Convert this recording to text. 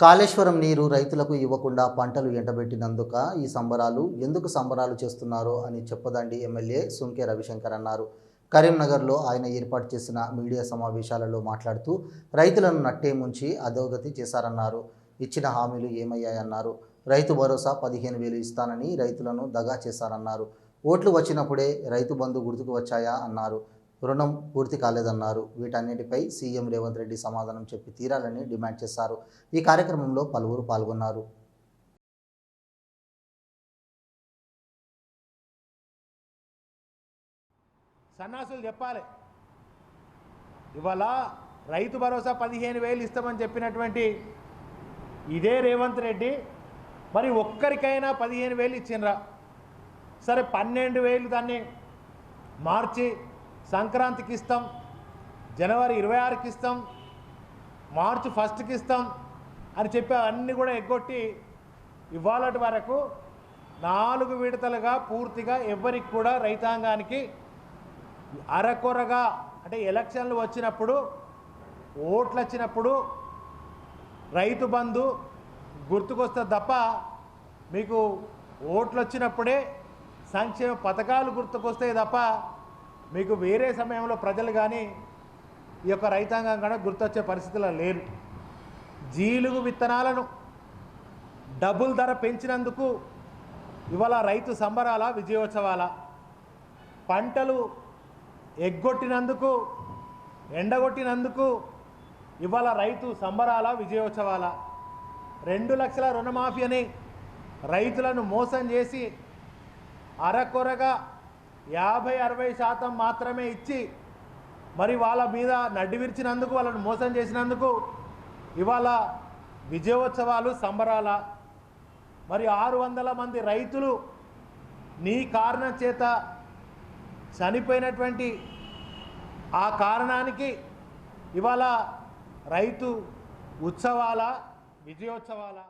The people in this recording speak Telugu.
కాళేశ్వరం నీరు రైతులకు ఇవ్వకుండా పంటలు ఎండబెట్టినందుక ఈ సంబరాలు ఎందుకు సంబరాలు చేస్తున్నారో అని చెప్పదండి ఎమ్మెల్యే సుంకే రవిశంకర్ అన్నారు. కరీంనగర్లో ఆయన ఏర్పాటు చేసిన మీడియా సమావేశాలలో మాట్లాడుతూ రైతులను నట్టే ముంచి అధోగతి చేశారన్నారు. ఇచ్చిన హామీలు ఏమయ్యాయన్నారు. రైతు భరోసా పదిహేను వేలు ఇస్తానని రైతులను దగా చేశారన్నారు. ఓట్లు వచ్చినప్పుడే రైతు బంధు గుర్తుకు వచ్చాయా అన్నారు. రుణం పూర్తి కాలేదన్నారు. వీటన్నిటిపై సీఎం రేవంత్ రెడ్డి సమాధానం చెప్పి తీరాలని డిమాండ్ చేశారు. ఈ కార్యక్రమంలో పలువురు పాల్గొన్నారు. సన్నాసులు చెప్పాలి. ఇవాళ రైతు భరోసా పదిహేను వేలు ఇస్తామని చెప్పినటువంటి ఇదే రేవంత్ రెడ్డి మరి ఒక్కరికైనా పదిహేను వేలు ఇచ్చిండ్రా. సరే పన్నెండు వేలు దాన్ని మార్చి సంక్రాంతికి ఇస్తాం జనవరి ఇరవై ఆరుకి ఇస్తాం మార్చి ఫస్ట్కి ఇస్తాం అని చెప్పి అన్నీ కూడా ఎగ్గొట్టి ఇవాళటి వరకు నాలుగు విడతలుగా పూర్తిగా ఎవరికి కూడా రైతాంగానికి అరకొరగా అంటే ఎలక్షన్లు వచ్చినప్పుడు ఓట్లు వచ్చినప్పుడు రైతు బంధు గుర్తుకొస్తే తప్ప మీకు ఓట్లు వచ్చినప్పుడే సంక్షేమ పథకాలు గుర్తుకొస్తాయి తప్ప మీకు వేరే సమయంలో ప్రజలు కానీ ఈ యొక్క రైతాంగం కూడా గుర్తొచ్చే పరిస్థితుల్లో లేరు. జీలుగు విత్తనాలను డబుల్ ధర పెంచినందుకు ఇవాళ రైతు సంబరాల విజయోత్సవాల పంటలు ఎగ్గొట్టినందుకు ఎండగొట్టినందుకు ఇవాళ రైతు సంబరాల విజయోత్సవాల రెండు లక్షల రుణమాఫీ అని రైతులను మోసం చేసి అరకొరగా యాభై అరవై శాతం మాత్రమే ఇచ్చి మరి వాళ్ళ మీద నడ్డివిరిచినందుకు వాళ్ళని మోసం చేసినందుకు ఇవాళ విజయోత్సవాలు సంబరాల. మరి ఆరు వందల మంది రైతులు నీ కారణం చేత చనిపోయినటువంటి ఆ కారణానికి ఇవాళ రైతు ఉత్సవాల విజయోత్సవాల